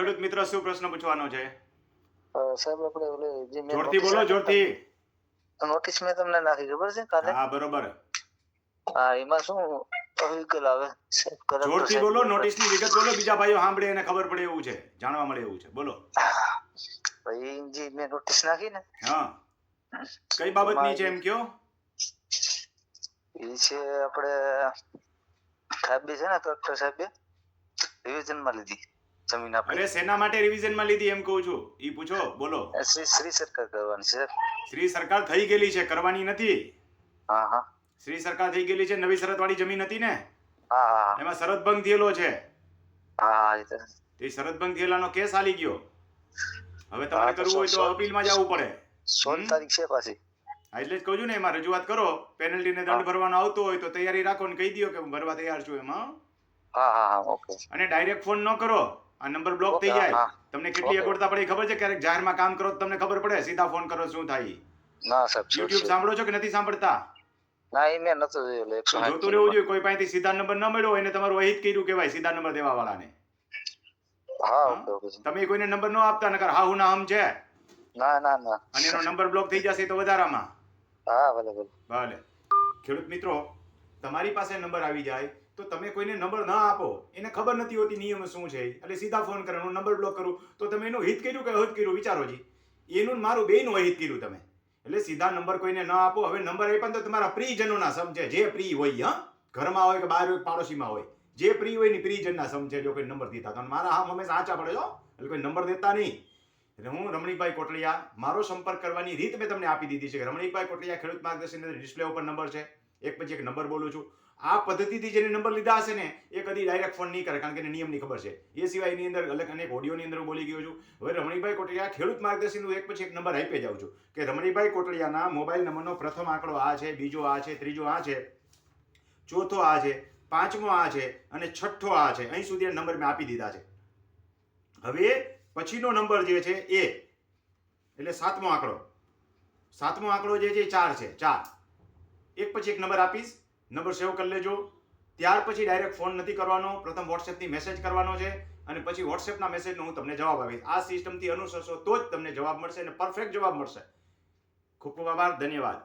ખેડૂત મિત્ર શું પ્રશ્ન પૂછવાનો છે? સાહેબ આપણે ઓલે જે મેં જોરથી બોલો જોરથી. નોટિસ મેં તમને નાખી ખબર છે કાલે? હા બરોબર. હા એમાં શું વિકલ આવે? જોરથી બોલો. નોટિસની વિગત બોલો બીજા ભાઈઓ સાંભળે એને ખબર પડે એવું છે જાણવા મળે એવું છે. બોલો. ભાઈ જે મેં નોટિસ નાખી ને? હા. કઈ બાબતની છે એમ કયો? એ છે આપણે સાહેબ છે ને કલેક્ટર સાહેબે રિવિઝનમાં લીધી. જમીન અરે સેના માટે રિવિઝનમાં લીધી એમ કહું છું? ઈ પૂછો બોલો. શ્રી શ્રી સરકાર કરવાની છે શ્રી સરકાર થઈ ગયેલી છે કરવાની નથી. હા હા. શ્રી સરકાર થઈ ગયેલી છે નવી શરત વાળી જમીન હતી ને? હા હા એમાં શરત ભંગ થયેલો છે. હા એ તો. શરત ભંગ થયેલાનો કેસ આલી ગયો. હવે તમારે કરવું હોય તો અપીલ અપીલમાં જવું પડે. સોળ. તારીખ છે પાછી. હા, એટલે જ કહું છું ને એમાં રજૂઆત કરો. પેનલ્ટી ને દંડ ભરવાનો આવતો હોય તો તૈયારી રાખો ને કહી દો કે હું ભરવા તૈયાર છું એમાં. હા હા ઓકે. અને ડાયરેક્ટ ફોન ન કરો. આ નંબર બ્લોક થઈ જાય? તમને કેટલી અગવડતા પડે? ખબર છે? ક્યારેક જાહેરમાં કામ કરો તમને ખબર પડે સીધા ફોન કરો શું થાય? ના સાહેબ યુટ્યુબ સાંભળો છો કે નથી સાંભળતા? ના એ મેં નતો જોતું રહેવું જોઈએ? કોઈ પાસેથી સીધા નંબર ન મળ્યો એને તમારું અહિત કર્યું કહેવાય સીધા નંબર દેવા વાળાને તમે કોઈને નંબર ન આપતા નકર હા હું ના હમ છે. ના ના ના. અને એનો નંબર બ્લોક થઈ જશે તો વધારામાં. હા ભલે ભલે. ભલે ખેડૂત મિત્રો તમારી પાસે નંબર આવી જાય તો તમે કોઈને નંબર ન આપો, એને ખબર નથી હોતી નિયમ શું છે. એટલે સીધા ફોન કરે, હું નંબર બ્લોક કરું. તો તમે એનું હિત કર્યું કે અહિત કર્યું? વિચારો જી. એનું મારું બેયનું અહિત કર્યું તમે. એટલે સીધા નંબર કોઈને ન આપો. હવે નંબર આપ્યા તો તમારા પ્રિયજનોના સમજે. જે પ્રિય હોય, હા? ઘરમાં હોય કે બહાર હોય પાડોશીમાં હોય. જે પ્રિય હોય ને પ્રિયજનના સમજે, જો કોઈ નંબર દીધા. તો મારા હા હંમેશા આચા પડે છો એટલે કોઈ નંબર દેતા નહીં. એટલે હું રમણીકભાઈ કોટલિયા, મારો સંપર્ક કરવાની રીત મેં તમને આપી દીધી છે રમણીકભાઈ કોટલિયા ખેડૂત માર્ગદર્શન ડિસ્પ્લે ઉપર નંબર છે. એક પછી એક નંબર બોલું છું. આ પદ્ધતિથી જેને નંબર લીધા હશે ને, એ કદી ડાયરેક્ટ ફોન નહીં કરે, કારણ કે એને નિયમની ખબર છે. એ સિવાય એની અંદર અલગ અનેક ઓડિયોની અંદર બોલી ગયો છું. હવે રમણીભાઈ કોટડિયા ખેડૂત માર્ગદર્શનનું એક પછી એક નંબર આપી જાઉં છું કે રમણીભાઈ કોટડિયાના મોબાઈલ નંબરનો પ્રથમ આંકડો આ છે, બીજો આ છે, ત્રીજો આ છે, ચોથો આ છે, પાંચમો આ છે અને છઠ્ઠો આ છે. અહીં સુધી નંબર મેં આપી દીધા છે. હવે પછીનો નંબર જે છે એ, એટલે સાતમો આંકડો. સાતમો આંકડો જે છે ચાર છે, ચાર. એક પછી એક નંબર આપીશ. નંબર સેવ કરી લેજો. ત્યાર પછી ડાયરેક્ટ ફોન નથી કરવાનો. પ્રથમ વોટ્સએપથી મેસેજ કરવાનો છે. અને પછી વોટ્સએપના મેસેજનો હું તમને જવાબ આપીશ. આ સિસ્ટમથી અનુસરશો તો જ તમને જવાબ મળશે અને પરફેક્ટ જવાબ મળશે. ખૂબ ખૂબ આભાર. ધન્યવાદ.